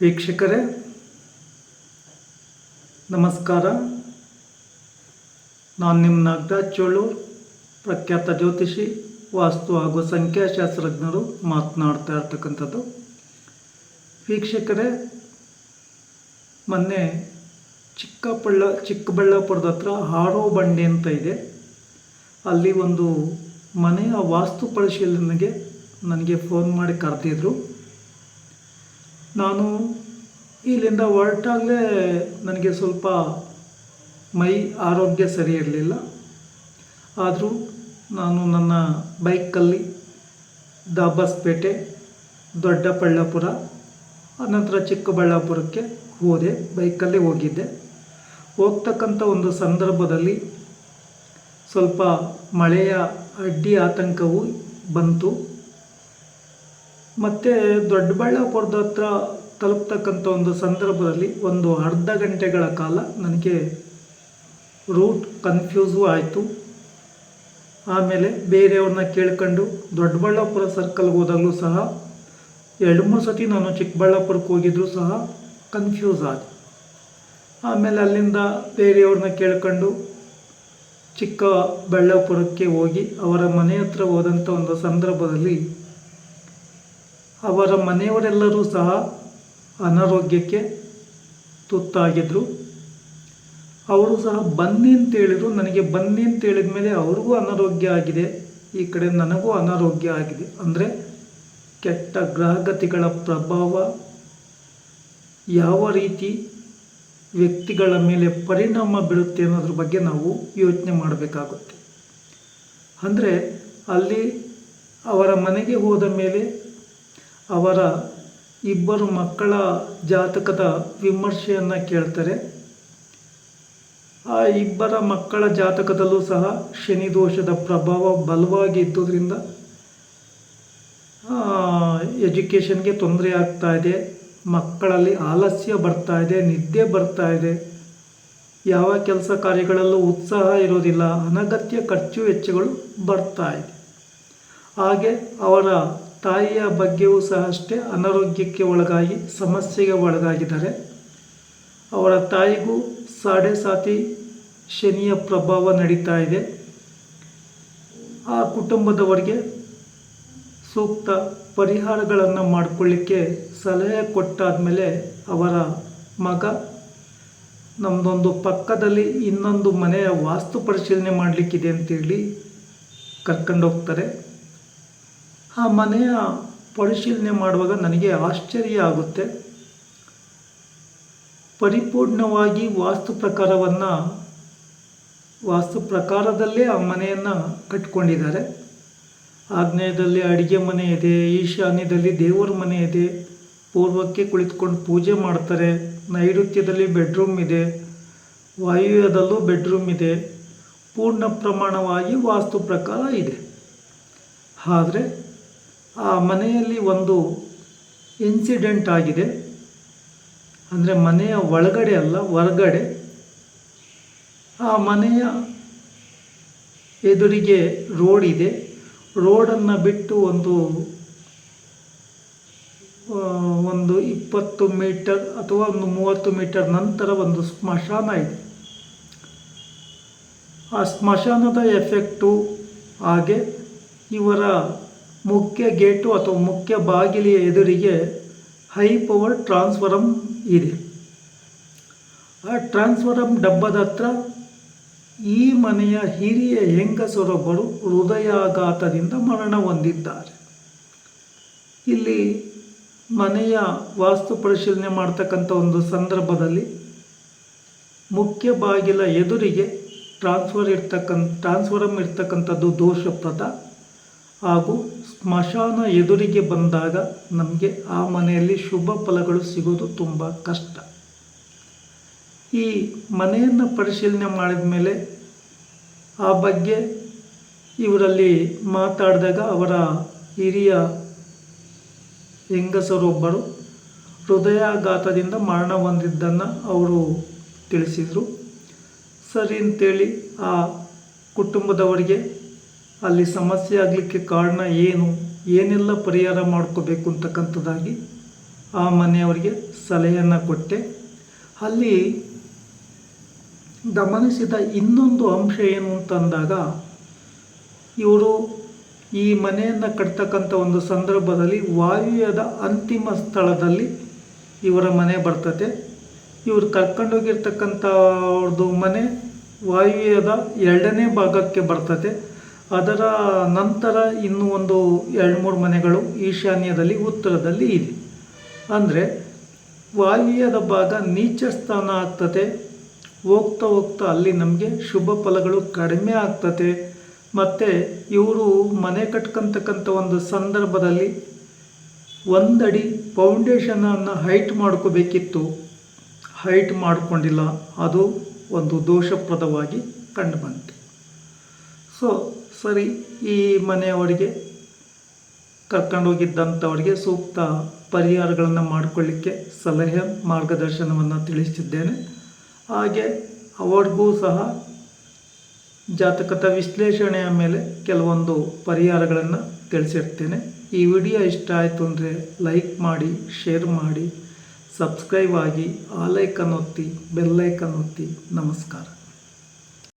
ವೀಕ್ಷಕರೇ, ನಮಸ್ಕಾರ. ನಾನು ನಿಮ್ಮ ನಾಗರಾಜ್ ಚೋಳೂರ್ ಪ್ರಖ್ಯಾತ ಜ್ಯೋತಿಷಿ, ವಾಸ್ತು ಹಾಗೂ ಸಂಖ್ಯಾಶಾಸ್ತ್ರಜ್ಞರು ಮಾತನಾಡ್ತಾ ಇರ್ತಕ್ಕಂಥದ್ದು. ವೀಕ್ಷಕರೇ, ಮೊನ್ನೆ ಚಿಕ್ಕಬಳ್ಳ ಚಿಕ್ಕಬಳ್ಳಾಪುರದ ಹತ್ರ ಹಾರೋ ಬಂಡೆ ಅಂತ ಇದೆ. ಅಲ್ಲಿ ಒಂದು ಮನೆಯ ವಾಸ್ತು ಪರಿಶೀಲನೆಗೆ ನನಗೆ ಫೋನ್ ಮಾಡಿ ಕರೆದಿದ್ರು. ನಾನು ಇಲ್ಲಿಂದ ಹೊರಟಾಗಲೇ ನನಗೆ ಸ್ವಲ್ಪ ಮೈ ಆರೋಗ್ಯ ಸರಿ ಇರಲಿಲ್ಲ. ಆದರೂ ನಾನು ನನ್ನ ಬೈಕಲ್ಲಿ ದಾಬಾಸ್ಪೇಟೆ, ದೊಡ್ಡಬಳ್ಳಾಪುರ, ಅನಂತರ ಚಿಕ್ಕಬಳ್ಳಾಪುರಕ್ಕೆ ಹೋದೆ, ಬೈಕಲ್ಲೇ ಹೋಗಿದ್ದೆ. ಹೋಗ್ತಕ್ಕಂಥ ಒಂದು ಸಂದರ್ಭದಲ್ಲಿ ಸ್ವಲ್ಪ ಮಳೆಯ ಅಡ್ಡಿ ಆತಂಕವು ಬಂತು. ಮತ್ತು ದೊಡ್ಡಬಳ್ಳಾಪುರದ ಹತ್ರ ತಲುಪ್ತಕ್ಕಂಥ ಒಂದು ಸಂದರ್ಭದಲ್ಲಿ ಒಂದು ಅರ್ಧ ಗಂಟೆಗಳ ಕಾಲ ನನಗೆ ರೂಟ್ ಕನ್ಫ್ಯೂಸು ಆಯಿತು. ಆಮೇಲೆ ಬೇರೆಯವ್ರನ್ನ ಕೇಳ್ಕೊಂಡು ದೊಡ್ಡಬಳ್ಳಾಪುರ ಸರ್ಕಲ್ಗೆ ಹೋದಾಗಲೂ ಸಹ ಎರಡು ಮೂರು ಸತಿ ನಾನು ಚಿಕ್ಕಬಳ್ಳಾಪುರಕ್ಕೆ ಹೋಗಿದ್ರು ಸಹ ಕನ್ಫ್ಯೂಸ್ ಆದೆ. ಆಮೇಲೆ ಅಲ್ಲಿಂದ ಬೇರೆಯವ್ರನ್ನ ಕೇಳ್ಕೊಂಡು ಚಿಕ್ಕಬಳ್ಳಾಪುರಕ್ಕೆ ಹೋಗಿ ಅವರ ಮನೆ ಹತ್ರ ಹೋದಂಥ ಒಂದು ಸಂದರ್ಭದಲ್ಲಿ ಅವರ ಮನೆಯವರೆಲ್ಲರೂ ಸಹ ಅನಾರೋಗ್ಯಕ್ಕೆ ತುತ್ತಾಗಿದ್ದರು ಅವರು ಸಹ ಬನ್ನಿ ಅಂತ ಹೇಳಿದರು ನನಗೆ ಬನ್ನಿ ಅಂತ ಹೇಳಿದ ಮೇಲೆ ಅವ್ರಿಗೂ ಅನಾರೋಗ್ಯ ಆಗಿದೆ. ಈ ಕಡೆ ನನಗೂ ಅನಾರೋಗ್ಯ ಆಗಿದೆ. ಅಂದರೆ ಕೆಟ್ಟ ಗ್ರಹಗತಿಗಳ ಪ್ರಭಾವ ಯಾವ ರೀತಿ ವ್ಯಕ್ತಿಗಳ ಮೇಲೆ ಪರಿಣಾಮ ಬೀಳುತ್ತೆ ಅನ್ನೋದ್ರ ಬಗ್ಗೆ ನಾವು ಯೋಚನೆ ಮಾಡಬೇಕಾಗುತ್ತೆ. ಅಂದರೆ ಅಲ್ಲಿ ಅವರ ಮನೆಗೆ ಹೋದ ಮೇಲೆ ಅವರ ಇಬ್ಬರು ಮಕ್ಕಳ ಜಾತಕದ ವಿಮರ್ಶೆಯನ್ನು ಕೇಳ್ತಾರೆ. ಆ ಇಬ್ಬರ ಮಕ್ಕಳ ಜಾತಕದಲ್ಲೂ ಸಹ ಶನಿ ದೋಷದ ಪ್ರಭಾವ ಬಲವಾಗಿ ಇದ್ದುದರಿಂದ ಎಜುಕೇಷನ್ಗೆ ತೊಂದರೆ ಆಗ್ತಾ ಇದೆ, ಮಕ್ಕಳಲ್ಲಿ ಆಲಸ್ಯ ಬರ್ತಾ ಇದೆ, ನಿದ್ದೆ ಬರ್ತಾ ಇದೆ. ಯಾವ ಕೆಲಸ ಕಾರ್ಯಗಳಲ್ಲೂ ಉತ್ಸಾಹ ಇರೋದಿಲ್ಲ, ಅನಗತ್ಯ ಖರ್ಚು ವೆಚ್ಚಗಳು ಬರ್ತಾ ಇದೆ. ಹಾಗೆ ಅವರ ತಾಯಿಯ ಬಗ್ಗೆಯೂ ಸಹ ಅಷ್ಟೇ ಅನಾರೋಗ್ಯಕ್ಕೆ ಒಳಗಾಗಿ, ಸಮಸ್ಯೆಗೆ ಒಳಗಾಗಿದ್ದಾರೆ. ಅವರ ತಾಯಿಗೂ ಸಾಡೆ ಸಾತಿ ಶನಿಯ ಪ್ರಭಾವ ನಡೀತಾ ಇದೆ. ಆ ಕುಟುಂಬದವರಿಗೆ ಸೂಕ್ತ ಪರಿಹಾರಗಳನ್ನು ಮಾಡಿಕೊಳ್ಳಿಕ್ಕೆ ಸಲಹೆ ಕೊಟ್ಟಾದಮೇಲೆ ಅವರ ಮಗ ನಮ್ಮದೊಂದು ಪಕ್ಕದಲ್ಲಿ ಇನ್ನೊಂದು ಮನೆಯ ವಾಸ್ತು ಪರಿಶೀಲನೆ ಮಾಡಲಿಕ್ಕಿದೆ ಅಂತೇಳಿ ಕರ್ಕೊಂಡೋಗ್ತಾರೆ. ಆ ಮನೆಯ ಪರಿಶೀಲನೆ ಮಾಡುವಾಗ ನನಗೆ ಆಶ್ಚರ್ಯ ಆಗುತ್ತೆ. ಪರಿಪೂರ್ಣವಾಗಿ ವಾಸ್ತು ಪ್ರಕಾರವನ್ನು, ವಾಸ್ತು ಪ್ರಕಾರದಲ್ಲೇ ಆ ಮನೆಯನ್ನು ಕಟ್ಕೊಂಡಿದ್ದಾರೆ. ಆಗ್ನೇಯದಲ್ಲಿ ಅಡುಗೆ ಮನೆ ಇದೆ, ಈಶಾನ್ಯದಲ್ಲಿ ದೇವರ ಮನೆ ಇದೆ, ಪೂರ್ವಕ್ಕೆ ಕುಳಿತುಕೊಂಡು ಪೂಜೆ ಮಾಡ್ತಾರೆ, ನೈಋತ್ಯದಲ್ಲಿ ಬೆಡ್ರೂಮ್ ಇದೆ, ವಾಯುವ್ಯದಲ್ಲೂ ಬೆಡ್ರೂಮ್ ಇದೆ, ಪೂರ್ಣ ಪ್ರಮಾಣವಾಗಿ ವಾಸ್ತು ಪ್ರಕಾರ ಇದೆ. ಆದರೆ ಆ ಮನೆಯಲ್ಲಿ ಒಂದು ಇನ್ಸಿಡೆಂಟ್ ಆಗಿದೆ. ಅಂದರೆ ಮನೆಯ ಒಳಗಡೆ ಅಲ್ಲ, ಹೊರಗಡೆ. ಆ ಮನೆಯ ಎದುರಿಗೆ ರೋಡ್ ಇದೆ. ರೋಡನ್ನು ಬಿಟ್ಟು ಒಂದು ಒಂದು ಇಪ್ಪತ್ತು ಮೀಟರ್ ಅಥವಾ ಒಂದು ಮೂವತ್ತು ಮೀಟರ್ ನಂತರ ಒಂದು ಸ್ಮಶಾನ ಇದೆ. ಆ ಸ್ಮಶಾನದ ಎಫೆಕ್ಟು ಹಾಗೆ ಇವರ ಮುಖ್ಯ ಗೇಟು ಅಥವಾ ಮುಖ್ಯ ಬಾಗಿಲಿಯ ಎದುರಿಗೆ ಹೈ ಪವರ್ ಟ್ರಾನ್ಸ್ಫರಮ್ ಇದೆ. ಆ ಟ್ರಾನ್ಸ್ಫರಮ್ ಡಬ್ಬದ ಹತ್ರ ಈ ಮನೆಯ ಹಿರಿಯ ಹೆಂಗಸರೊಬ್ಬರು ಹೃದಯಾಘಾತದಿಂದ ಮರಣ ಹೊಂದಿದ್ದಾರೆ. ಇಲ್ಲಿ ಮನೆಯ ವಾಸ್ತು ಪರಿಶೀಲನೆ ಮಾಡ್ತಕ್ಕಂಥ ಒಂದು ಸಂದರ್ಭದಲ್ಲಿ ಮುಖ್ಯ ಬಾಗಿಲ ಎದುರಿಗೆ ಟ್ರಾನ್ಸ್ಫರ್ ಇರ್ತಕ್ಕಂಥ ಟ್ರಾನ್ಸ್ಫರಮ್ ಇರ್ತಕ್ಕಂಥದ್ದು ದೋಷಪ್ರದ. ಹಾಗೂ ಸ್ಮಶಾನ ಎದುರಿಗೆ ಬಂದಾಗ ನಮಗೆ ಆ ಮನೆಯಲ್ಲಿ ಶುಭ ಫಲಗಳು ಸಿಗೋದು ತುಂಬ ಕಷ್ಟ. ಈ ಮನೆಯನ್ನು ಪರಿಶೀಲನೆ ಮಾಡಿದ ಮೇಲೆ ಆ ಬಗ್ಗೆ ಇವರಲ್ಲಿ ಮಾತಾಡಿದಾಗ ಅವರ ಹಿರಿಯ ಹೆಂಗಸರೊಬ್ಬರು ಹೃದಯಾಘಾತದಿಂದ ಮರಣ ಹೊಂದಿದ್ದನ್ನು ಅವರು ತಿಳಿಸಿದರು. ಸರಿ ಅಂತೇಳಿ ಆ ಕುಟುಂಬದವರಿಗೆ ಅಲ್ಲಿ ಸಮಸ್ಯೆ ಆಗಲಿಕ್ಕೆ ಕಾರಣ ಏನು? ಏನೆಲ್ಲ ಪರಿಹಾರ ಮಾಡ್ಕೋಬೇಕು ಅಂತಕ್ಕಂಥದ್ದಾಗಿ ಆ ಮನೆಯವರಿಗೆ ಸಲಹೆಯನ್ನು ಕೊಟ್ಟೆ. ಅಲ್ಲಿ ಗಮನಿಸಿದ ಇನ್ನೊಂದು ಅಂಶ ಏನು ಅಂತಂದಾಗ ಇವರು ಈ ಮನೆಯನ್ನು ಕಟ್ತಕ್ಕಂಥ ಒಂದು ಸಂದರ್ಭದಲ್ಲಿ ವಾಯುವ್ಯದ ಅಂತಿಮ ಸ್ಥಳದಲ್ಲಿ ಇವರ ಮನೆ ಬರ್ತದೆ ಇವರು ಕರ್ಕೊಂಡೋಗಿರ್ತಕ್ಕಂಥ ಅವ್ರದ್ದು ಮನೆ ವಾಯುವ್ಯದ ಎರಡನೇ ಭಾಗಕ್ಕೆ ಬರ್ತದೆ ಅದರ ನಂತರ ಇನ್ನೂ ಒಂದು ಎರಡು ಮೂರು ಮನೆಗಳು ಈಶಾನ್ಯದಲ್ಲಿ, ಉತ್ತರದಲ್ಲಿ ಇದೆ. ಅಂದರೆ ವಾಲಿಯದ ಭಾಗ ನೀಚ ಸ್ಥಾನ ಆಗ್ತದೆ, ಹೋಗ್ತಾ ಹೋಗ್ತಾ ಅಲ್ಲಿ ನಮಗೆ ಶುಭ ಫಲಗಳು ಕಡಿಮೆ ಆಗ್ತದೆ. ಮತ್ತು ಇವರು ಮನೆ ಕಟ್ಕೊಂತಕ್ಕಂಥ ಒಂದು ಸಂದರ್ಭದಲ್ಲಿ ಒಂದಡಿ ಫೌಂಡೇಶನನ್ನು ಹೈಟ್ ಮಾಡ್ಕೋಬೇಕಿತ್ತು. ಹೈಟ್ ಮಾಡಿಕೊಂಡಿಲ್ಲ, ಅದು ಒಂದು ದೋಷಪ್ರದವಾಗಿ ಕಂಡುಬಂತು ಸೊ ಸರಿ ಈ ಮನೆಯವರಿಗೆ ಕರ್ಕೊಂಡೋಗಿದ್ದಂಥವರಿಗೆ ಸೂಕ್ತ ಪರಿಹಾರಗಳನ್ನು ಮಾಡಿಕೊಳ್ಳಿಕ್ಕೆ ಸಲಹೆ, ಮಾರ್ಗದರ್ಶನವನ್ನು ತಿಳಿಸಿದ್ದೇನೆ ಹಾಗೆ ಅವರಿಗೂ ಸಹ ಜಾತಕದ ವಿಶ್ಲೇಷಣೆಯ ಮೇಲೆ ಕೆಲವೊಂದು ಪರಿಹಾರಗಳನ್ನು ತಿಳಿಸಿರ್ತೇನೆ. ಈ ವಿಡಿಯೋ ಇಷ್ಟ ಆಯಿತು ಅಂದರೆ ಲೈಕ್ ಮಾಡಿ, ಶೇರ್ ಮಾಡಿ, ಸಬ್ಸ್ಕ್ರೈಬ್ ಆಗಿ ಆಲೈಕನ್ ಒತ್ತಿ ಬೆಲ್ಲೈಕನ್ ಒತ್ತಿ. ನಮಸ್ಕಾರ.